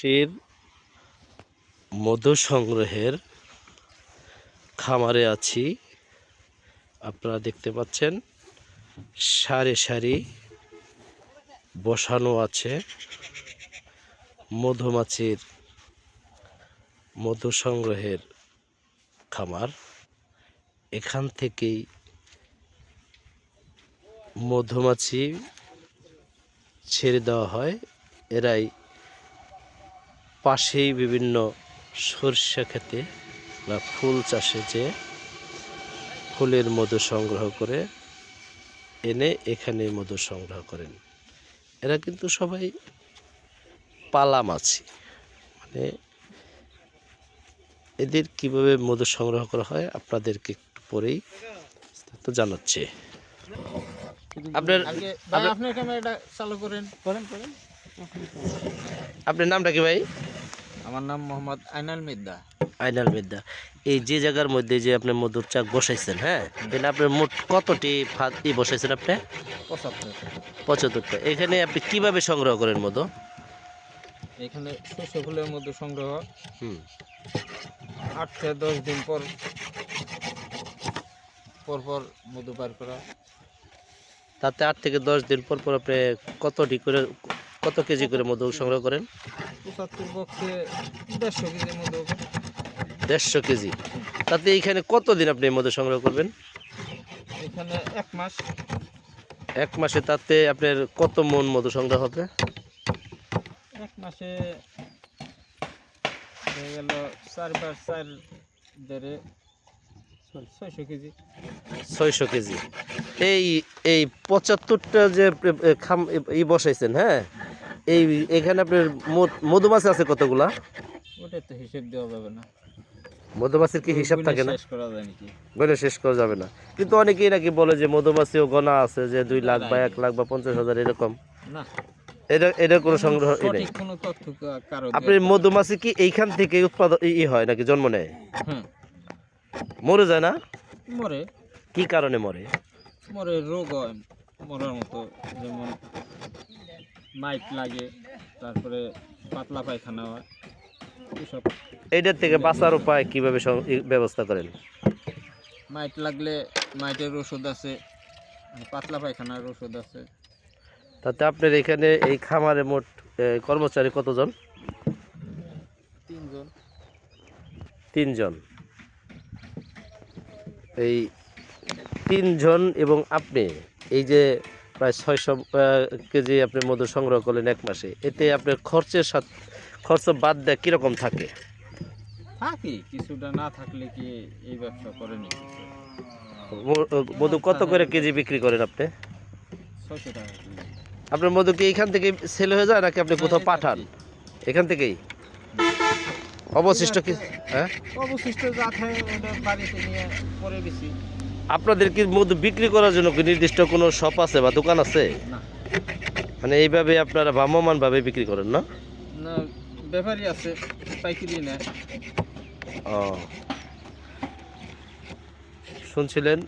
মধুমাছির মধু সংগ্রহের খামারে আছি। আপনারা দেখতে পাচ্ছেন, সারি সারি বসানো আছে মধুমাছির মধু সংগ্রহের খামার। এখান থেকেই মধুমাছি ছেড়ে দেওয়া হয়। এরাই পাশেই বিভিন্ন সরষে খেতে বা ফুল চাষে যে ফুলের মধু সংগ্রহ করে এনে এখানে মধু সংগ্রহ করেন। এরা কিন্তু সবাই পালা মাছি। মানে এদের কীভাবে মধু সংগ্রহ করা হয় আপনাদেরকে একটু পরেই তো জানাচ্ছে। আপনার আপনার ক্যামেরাটা চালু করেন। করেন করেন। আপনার নামটা কি ভাই? আমার নাম মোহাম্মদ আইনাল মিদ্দা। আইনাল মিদ্দা। এই যে জায়গার মধ্যে যে আপনি মধুর চাক বসাইছেন হ্যাঁ? তাহলে আপনার মোট কতটি ফাঁকি বসাইছেন আপনি? পঁচাত্তর। পঁচাত্তরটা। এখানে আপনি কীভাবে সংগ্রহ করেন মধু? এখানে শস্য ফুলের মধ্যে সংগ্রহ হুম। আট থেকে দশ দিন পর পর পর মধু বার করা। তাতে আট থেকে দশ দিন পর পর আপনি কতটি করে কত কেজি করে মধু সংগ্রহ করেন? দেড়শো কেজি মধু দেড়শো কেজি। তাতে এইখানে কতদিন আপনি মধু সংগ্রহ করবেন? এখানে এক মাস। এক মাসে তাতে আপনার কত মন মধু সংগ্রহ হবে? এক মাসে হয়ে গেল চার বার চার দেড়ে ছয়শো কেজি। ছয়শো কেজি। এই এই পঁচাত্তরটা যে খাম ই বসাইছেন হ্যাঁ? এই এখানে আপনার মধুমাছি আছে কতগুলা? ওটা তো হিসেব দেওয়া যাবে না। মধুমাছির কি হিসাব থাকে না? শেষ করা যায় নাকি? গণে শেষ করা যাবে না। কিন্তু অনেকেই নাকি বলে যে মধুমাছিও গণা আছে যে দুই লাখ বা এক লাখ বা পঞ্চাশ হাজার এরকম। না। এটা এটা কোনো সংগ্রহ নেই। কারও মধুমাছি কি এইখান থেকে উৎপাদন ই- ই হয় নাকি জন্ম নেয়? হ্যাঁ। মরে যায় না? মরে। কি কারণে মরে? মরে রোগ হয় মরার মতো যেমন মাইট লাগে তারপরে পাতলা পায়খানা হয় এসব। এইটার থেকে বাঁচার উপায় কীভাবে ব্যবস্থা করেন? মাইট লাগলে মাইটের ওষুধ আছে পাতলা পায়খানার ওষুধ আছে। তাতে আপনার এখানে এই খামারে মোট কর্মচারী কতজন? তিনজন। তিনজন। এই তিনজন এবং আপনি এই যে প্রায় ছয়শো কেজি আপনি মধু সংগ্রহ করলেন এক মাসে। এতে আপনার খরচের সাথে খরচ বাদ দেয় কীরকম থাকে? থাকি কিছুটা না থাকলে কি এই ব্যবসা করেনি মধু কত করে কেজি বিক্রি করেন আপনি? ছয়শো টাকা আপনার মধু কি এখান থেকে সেল হয়ে যায় নাকি আপনি কোথাও হ্যাঁ, পাঠান? এখান থেকেই? অবশিষ্ট কি হ্যাঁ? অবশিষ্ট যা থাকে বাড়িতে নিয়ে পরে বেশি। আপনাদের কি মধু বিক্রি করার জন্য কি নির্দিষ্ট কোনো শপ আছে বা দোকান আছে? মানে এইভাবে আপনারা ভ্রাম্যমানভাবে বিক্রি করেন না? না ব্যাপারই আছে পাইকারি নেয়। ও। শুনছিলেন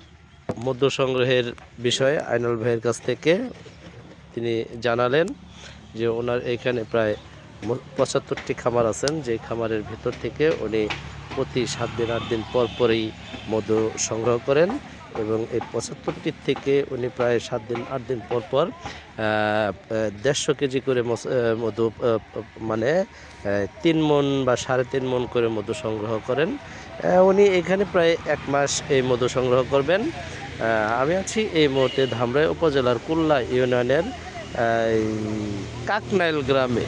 মধ্য সংগ্রহের বিষয়ে আইনাল ভাইয়ের কাছ থেকে তিনি জানালেন যে ওনার এখানে প্রায় পঁচাত্তরটি খামার আছেন যে খামারের ভিতর থেকে উনি প্রতি সাত দিন, আট দিন পর পরই মধু সংগ্রহ করেন এবং এই পঁচাত্তরটির থেকে উনি প্রায় সাত দিন, আট দিন পর পর দেড়শো কেজি করে মধু মানে তিন মন বা সাড়ে তিন মন করে মধু সংগ্রহ করেন। উনি এখানে প্রায় এক মাস এই মধু সংগ্রহ করবেন। আমি আছি এই মুহূর্তে ধামরাই উপজেলার কুল্লা ইউনিয়নের কাকনাইল গ্রামে।